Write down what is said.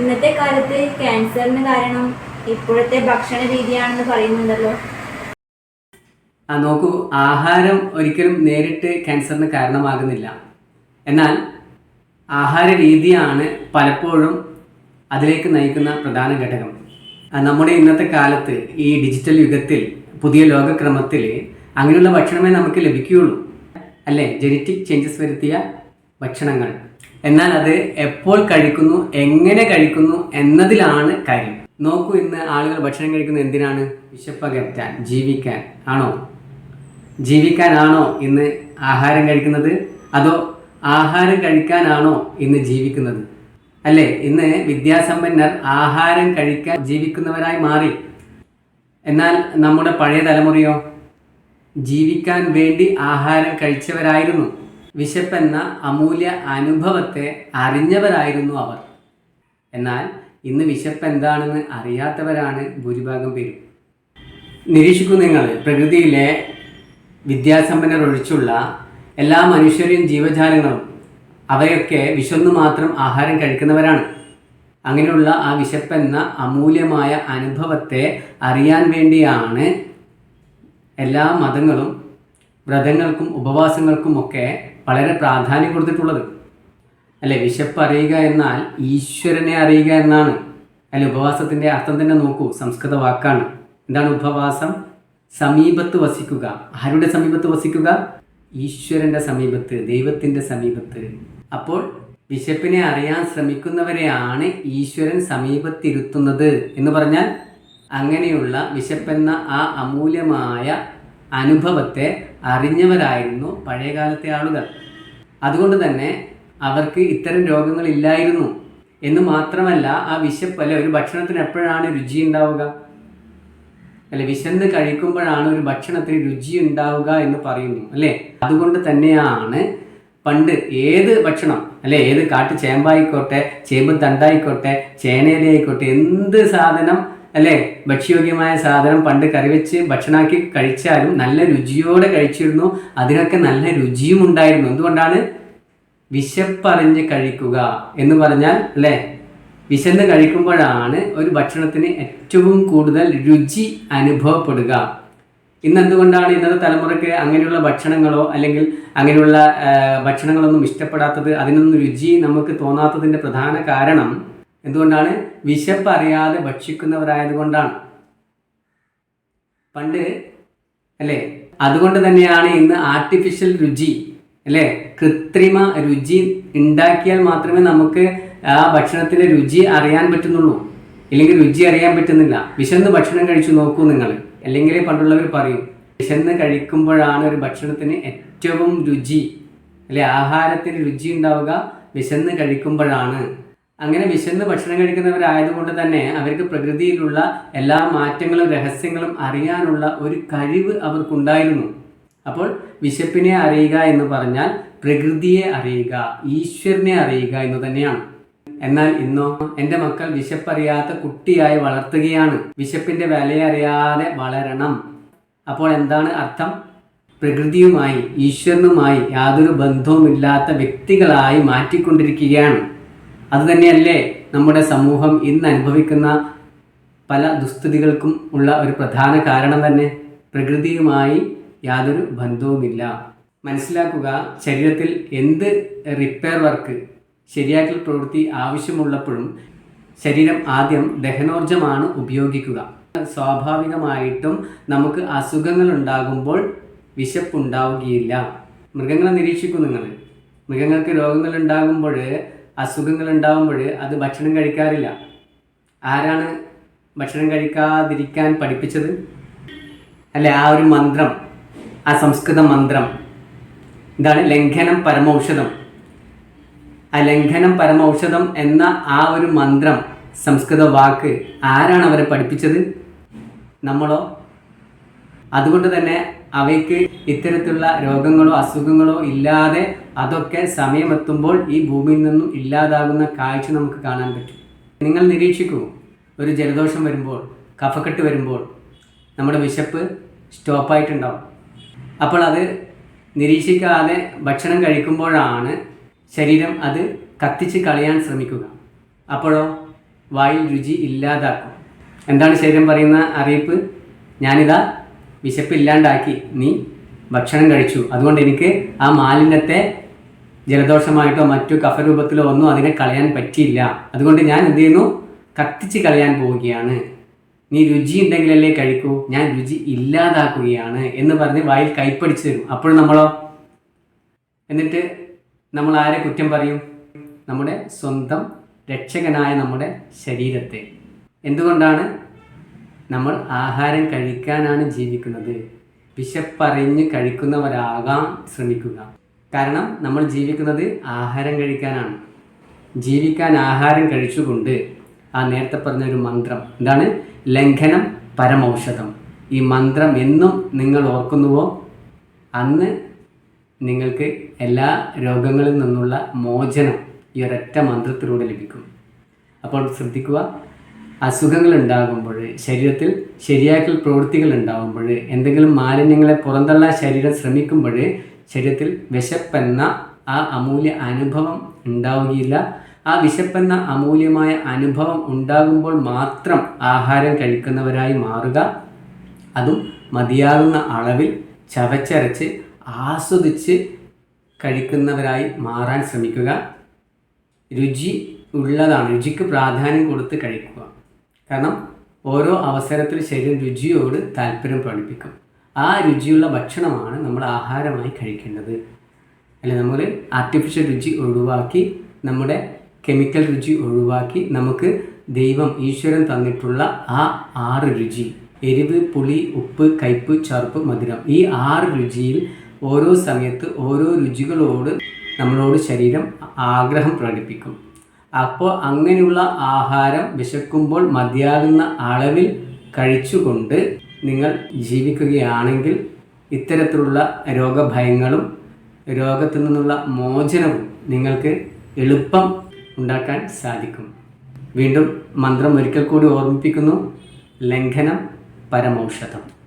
ഇന്നത്തെ കാലത്ത് ക്യാൻസറിന് കാരണം ഇപ്പോഴത്തെ ഭക്ഷണ രീതിയാണെന്ന് പറയുന്നുണ്ടല്ലോ. ആ നോക്കൂ ആഹാരം ഒരിക്കലും നേരിട്ട് ക്യാൻസറിന് കാരണമാകുന്നില്ല. എന്നാൽ ആഹാര രീതിയാണ് പലപ്പോഴും അതിലേക്ക് നയിക്കുന്ന പ്രധാന ഘടകം. നമ്മുടെ ഇന്നത്തെ കാലത്ത് ഈ ഡിജിറ്റൽ യുഗത്തിൽ പുതിയ ലോകക്രമത്തിൽ അങ്ങനെയുള്ള ഭക്ഷണമേ നമുക്ക് ലഭിക്കുകയുള്ളൂ. അല്ലേ? ജനറ്റിക് ചേഞ്ചസ് വരുത്തിയ ഭക്ഷണങ്ങൾ. എന്നാൽ അത് എപ്പോൾ കഴിക്കുന്നു എങ്ങനെ കഴിക്കുന്നു എന്നതിലാണ് കാര്യം. നോക്കൂ ഇന്ന് ആളുകൾ ഭക്ഷണം കഴിക്കുന്നത് എന്തിനാണ്? വിശപ്പകറ്റാൻ ജീവിക്കാൻ. ആണോ? ജീവിക്കാനാണോ ഇന്ന് ആഹാരം കഴിക്കുന്നത്? അതോ ആഹാരം കഴിക്കാനാണോ ഇന്ന് ജീവിക്കുന്നത്? അല്ലേ? ഇന്ന് വിദ്യാസമ്പന്നർ ആഹാരം കഴിക്കാൻ ജീവിക്കുന്നവരായി മാറി. എന്നാൽ നമ്മുടെ പഴയ തലമുറയോ? ജീവിക്കാൻ വേണ്ടി ആഹാരം കഴിച്ചവരായിരുന്നു. വിശപ്പെന്ന അമൂല്യ അനുഭവത്തെ അറിഞ്ഞവരായിരുന്നു അവർ. എന്നാൽ ഇന്ന് വിശപ്പ് എന്താണെന്ന് അറിയാത്തവരാണ് ഭൂരിഭാഗം പേരും. നിരീക്ഷിക്കും നിങ്ങൾ പ്രകൃതിയിലെ വിദ്യാസമ്പന്നർ ഒഴിച്ചുള്ള എല്ലാ മനുഷ്യരെയും ജീവജാലങ്ങളും അവയൊക്കെ വിശന്നു മാത്രം ആഹാരം കഴിക്കുന്നവരാണ്. അങ്ങനെയുള്ള ആ വിശപ്പെന്ന അമൂല്യമായ അനുഭവത്തെ അറിയാൻ വേണ്ടിയാണ് എല്ലാ മതങ്ങളും വ്രതങ്ങൾക്കും ഉപവാസങ്ങൾക്കുമൊക്കെ വളരെ പ്രാധാന്യം കൊടുത്തിട്ടുള്ളത്. അല്ലെ? വിശപ്പ് അറിയുക എന്നാൽ ഈശ്വരനെ അറിയുക എന്നാണ്. അല്ലെ? ഉപവാസത്തിന്റെ അർത്ഥം തന്നെ നോക്കൂ. സംസ്കൃത വാക്കാണ്. എന്താണ് ഉപവാസം? സമീപത്ത് വസിക്കുക. ആരുടെ സമീപത്ത് വസിക്കുക? ഈശ്വരന്റെ സമീപത്ത് ദൈവത്തിന്റെ സമീപത്ത്. അപ്പോൾ വിശപ്പിനെ അറിയാൻ ശ്രമിക്കുന്നവരെയാണ് ഈശ്വരൻ സമീപത്തിരുത്തുന്നത് എന്ന് പറഞ്ഞാൽ അങ്ങനെയുള്ള വിശപ്പെന്ന ആ അമൂല്യമായ അനുഭവത്തെ അറിഞ്ഞവരായിരുന്നു പഴയകാലത്തെ ആളുകൾ. അതുകൊണ്ട് തന്നെ അവർക്ക് ഇത്തരം രോഗങ്ങളില്ലായിരുന്നു എന്ന് മാത്രമല്ല ആ വിശപ്പ് അല്ലെ ഒരു ഭക്ഷണത്തിന് എപ്പോഴാണ് രുചി ഉണ്ടാവുക? അല്ലെ വിശന്ന് കഴിക്കുമ്പോഴാണ് ഒരു ഭക്ഷണത്തിന് രുചി ഉണ്ടാവുക എന്ന് പറയുന്നു അല്ലേ? അതുകൊണ്ട് തന്നെയാണ് പണ്ട് ഏത് ഭക്ഷണം അല്ലെ ഏത് കാട്ടു ചേമ്പായിക്കോട്ടെ ചേമ്പ് തണ്ടായിക്കോട്ടെ ചേനയിലായിക്കോട്ടെ എന്ത് സാധനം അല്ലെ? ഭക്ഷ്യയോഗ്യമായ സാധനം പണ്ട് കറിവെച്ച് ഭക്ഷണമാക്കി കഴിച്ചാലും നല്ല രുചിയോടെ കഴിച്ചിരുന്നു. അതിനൊക്കെ നല്ല രുചിയും ഉണ്ടായിരുന്നു. എന്തുകൊണ്ടാണ്? വിശപ്പറിഞ്ഞ് കഴിക്കുക എന്ന് പറഞ്ഞാൽ അല്ലേ? വിശന്ന് കഴിക്കുമ്പോഴാണ് ഒരു ഭക്ഷണത്തിന് ഏറ്റവും കൂടുതൽ രുചി അനുഭവപ്പെടുക. ഇന്ന് എന്തുകൊണ്ടാണ് ഇന്നത്തെ തലമുറയ്ക്ക് അങ്ങനെയുള്ള ഭക്ഷണങ്ങളോ അല്ലെങ്കിൽ അങ്ങനെയുള്ള ഭക്ഷണങ്ങളൊന്നും ഇഷ്ടപ്പെടാത്തത്? അതിനൊന്നും രുചി നമുക്ക് തോന്നാത്തതിന്റെ പ്രധാന കാരണം എന്തുകൊണ്ടാണ്? വിശപ്പ് അറിയാതെ ഭക്ഷിക്കുന്നവരായതുകൊണ്ടാണ്. പണ്ട് അല്ലേ? അതുകൊണ്ട് തന്നെയാണ് ഇന്ന് ആർട്ടിഫിഷ്യൽ രുചി അല്ലേ? കൃത്രിമ രുചി ഉണ്ടാക്കിയാൽ മാത്രമേ നമുക്ക് ആ ഭക്ഷണത്തിന്റെ രുചി അറിയാൻ പറ്റുന്നുള്ളൂ. ഇല്ലെങ്കിൽ രുചി അറിയാൻ പറ്റുന്നില്ല. വിശന്ന് ഭക്ഷണം കഴിച്ചു നോക്കൂ നിങ്ങൾ. അല്ലെങ്കിൽ പണ്ടുള്ളവർ പറയും വിശന്ന് കഴിക്കുമ്പോഴാണ് ഒരു ഭക്ഷണത്തിന് ഏറ്റവും രുചി അല്ലെ? ആഹാരത്തിന് രുചി ഉണ്ടാവുക വിശന്ന് കഴിക്കുമ്പോഴാണ്. അങ്ങനെ വിശന്ന് ഭക്ഷണം കഴിക്കുന്നവരായതുകൊണ്ട് തന്നെ അവർക്ക് പ്രകൃതിയിലുള്ള എല്ലാ മാറ്റങ്ങളും രഹസ്യങ്ങളും അറിയാനുള്ള ഒരു കഴിവ് അവർക്കുണ്ടായിരുന്നു. അപ്പോൾ വിശപ്പിനെ അറിയുക എന്ന് പറഞ്ഞാൽ പ്രകൃതിയെ അറിയുക ഈശ്വരനെ അറിയുക എന്ന് തന്നെയാണ്. എന്നാൽ ഇന്നോ എന്റെ മക്കൾ വിശപ്പറിയാത്ത കുട്ടിയായി വളർത്തുകയാണ്. വിശപ്പിന്റെ വിലയറിയാതെ വളരണം. അപ്പോൾ എന്താണ് അർത്ഥം? പ്രകൃതിയുമായി ഈശ്വരനുമായി യാതൊരു ബന്ധവുമില്ലാത്ത വ്യക്തികളായി മാറ്റിക്കൊണ്ടിരിക്കുകയാണ്. അതുതന്നെയല്ലേ നമ്മുടെ സമൂഹം ഇന്ന് അനുഭവിക്കുന്ന പല ദുസ്ഥിതികൾക്കും ഉള്ള ഒരു പ്രധാന കാരണം തന്നെ? പ്രകൃതിയുമായി യാതൊരു ബന്ധവുമില്ല. മനസ്സിലാക്കുക ശരീരത്തിൽ എന്ത് റിപ്പയർ വർക്ക് ശരിയാക്കൽ പ്രവൃത്തി ആവശ്യമുള്ളപ്പോഴും ശരീരം ആദ്യം ദഹനോർജമാണ് ഉപയോഗിക്കുക. സ്വാഭാവികമായിട്ടും നമുക്ക് അസുഖങ്ങൾ ഉണ്ടാകുമ്പോൾ വിശപ്പുണ്ടാവുകയില്ല. മൃഗങ്ങളെ നിരീക്ഷിക്കുന്നു നിങ്ങൾ. മൃഗങ്ങൾക്ക് രോഗങ്ങൾ ഉണ്ടാകുമ്പോൾ അസുഖങ്ങൾ ഉണ്ടാകുമ്പോൾ അത് ഭക്ഷണം കഴിക്കാറില്ല. ആരാണ് ഭക്ഷണം കഴിക്കാതിരിക്കാൻ പഠിപ്പിച്ചത്? അല്ലെ ആ ഒരു മന്ത്രം ആ സംസ്കൃത മന്ത്രം. ഇതാണ് ലംഘനം പരമൗഷധം. ആ ലംഘനം പരമൌഷധം എന്ന ആ ഒരു മന്ത്രം സംസ്കൃത വാക്ക് ആരാണ് അവരെ പഠിപ്പിച്ചത്? നമ്മളോ? അതുകൊണ്ട് തന്നെ അവയ്ക്ക് ഇത്തരത്തിലുള്ള രോഗങ്ങളോ അസുഖങ്ങളോ ഇല്ലാതെ അതൊക്കെ സമയമെത്തുമ്പോൾ ഈ ഭൂമിയിൽ നിന്നും ഇല്ലാതാകുന്ന കാഴ്ച നമുക്ക് കാണാൻ പറ്റും. നിങ്ങൾ നിരീക്ഷിക്കൂ. ഒരു ജലദോഷം വരുമ്പോൾ കഫക്കെട്ട് വരുമ്പോൾ നമ്മുടെ വിശപ്പ് സ്റ്റോപ്പായിട്ടുണ്ടാവും. അപ്പോൾ അത് നിരീക്ഷിക്കാതെ ഭക്ഷണം കഴിക്കുമ്പോഴാണ് ശരീരം അത് കത്തിച്ച് കളയാൻ ശ്രമിക്കുക. അപ്പോഴോ വായിൽ രുചി ഇല്ലാതാക്കും. എന്താണ് ശരീരം പറയുന്ന അറിയിപ്പ്? ഞാനിതാ വിശപ്പില്ലാണ്ടാക്കി നീ ഭക്ഷണം കഴിച്ചു. അതുകൊണ്ട് എനിക്ക് ആ മാലിന്യത്തെ ജലദോഷമായിട്ടോ മറ്റു കഫരൂപത്തിലോ ഒന്നും അതിനെ കളയാൻ പറ്റിയില്ല. അതുകൊണ്ട് ഞാൻ എന്ത് ചെയ്യുന്നു? കത്തിച്ച് കളയാൻ പോവുകയാണ്. നീ രുചി ഉണ്ടെങ്കിലല്ലേ കഴിക്കൂ. ഞാൻ രുചി ഇല്ലാതാക്കുകയാണ് എന്ന് പറഞ്ഞ് വായിൽ കൈപ്പടിച്ചു തരും. അപ്പോൾ നമ്മളോ? എന്നിട്ട് നമ്മൾ ആരെ കുറ്റം പറയും? നമ്മുടെ സ്വന്തം രക്ഷകനായ നമ്മുടെ ശരീരത്തെ. എന്തുകൊണ്ടാണ് നമ്മൾ ആഹാരം കഴിക്കാനാണ് ജീവിക്കുന്നത്. വിശപ്പറിഞ്ഞ് കഴിക്കുന്നവരാകാൻ ശ്രമിക്കുക. കാരണം നമ്മൾ ജീവിക്കുന്നത് ആഹാരം കഴിക്കാനാണ്. ജീവിക്കാൻ ആഹാരം കഴിച്ചുകൊണ്ട് ആ നേരത്തെ പറഞ്ഞ ഒരു മന്ത്രം. എന്താണ്? ലംഘനം പരമൌഷധം. ഈ മന്ത്രം എന്നും നിങ്ങൾ ഓർക്കുന്നുവോ? അന്ന് നിങ്ങൾക്ക് എല്ലാ രോഗങ്ങളിൽ നിന്നുള്ള മോചനം ഈ ഒരൊറ്റ മന്ത്രത്തിലൂടെ ലഭിക്കും. അപ്പോൾ ശ്രദ്ധിക്കുക അസുഖങ്ങൾ ഉണ്ടാകുമ്പോൾ ശരീരത്തിൽ ശരിയാക്കൽ പ്രവൃത്തികൾ ഉണ്ടാകുമ്പോൾ എന്തെങ്കിലും മാലിന്യങ്ങളെ പുറന്തള്ളാൻ ശരീരം ശ്രമിക്കുമ്പോൾ ശരീരത്തിൽ വിശപ്പെന്ന ആ അമൂല്യ അനുഭവം ഉണ്ടാവുകയില്ല. ആ വിശപ്പെന്ന അമൂല്യമായ അനുഭവം ഉണ്ടാകുമ്പോൾ മാത്രം ആഹാരം കഴിക്കുന്നവരായി മാറുക. അതും മതിയാകുന്ന അളവിൽ ചവച്ചരച്ച് ആസ്വദിച്ച് കഴിക്കുന്നവരായി മാറാൻ ശ്രമിക്കുക. രുചി ഉള്ളതാണ്. രുചിക്ക് പ്രാധാന്യം കൊടുത്ത് കഴിക്കുക. കാരണം ഓരോ അവസരത്തിൽ ശരീരം രുചിയോട് താല്പര്യം പ്രകടിപ്പിക്കും. ആ രുചിയുള്ള ഭക്ഷണമാണ് നമ്മൾ ആഹാരമായി കഴിക്കേണ്ടത്. അല്ലെ നമ്മൾ ആർട്ടിഫിഷ്യൽ രുചി ഒഴിവാക്കി നമ്മുടെ കെമിക്കൽ രുചി ഒഴിവാക്കി നമുക്ക് ദൈവം ഈശ്വരൻ തന്നിട്ടുള്ള ആ ആറ് രുചി എരിവ് പുളി ഉപ്പ് കയ്പ് ചറുപ്പ് മധുരം ഈ ആറ് രുചിയിൽ ഓരോ സമയത്ത് ഓരോ രുചികളോട് നമ്മളോട് ശരീരം ആഗ്രഹം പ്രകടിപ്പിക്കും. അപ്പോൾ അങ്ങനെയുള്ള ആഹാരം വിശക്കുമ്പോൾ മതിയാകുന്ന അളവിൽ കഴിച്ചുകൊണ്ട് നിങ്ങൾ ജീവിക്കുകയാണെങ്കിൽ ഇത്തരത്തിലുള്ള രോഗഭയങ്ങളും രോഗത്തിൽ നിന്നുള്ള മോചനവും നിങ്ങൾക്ക് എളുപ്പം ഉണ്ടാക്കാൻ സാധിക്കും. വീണ്ടും മന്ത്രം ഒരിക്കൽ കൂടി ഓർമ്മിപ്പിക്കുന്നു. ലംഘനം പരമൌഷധം.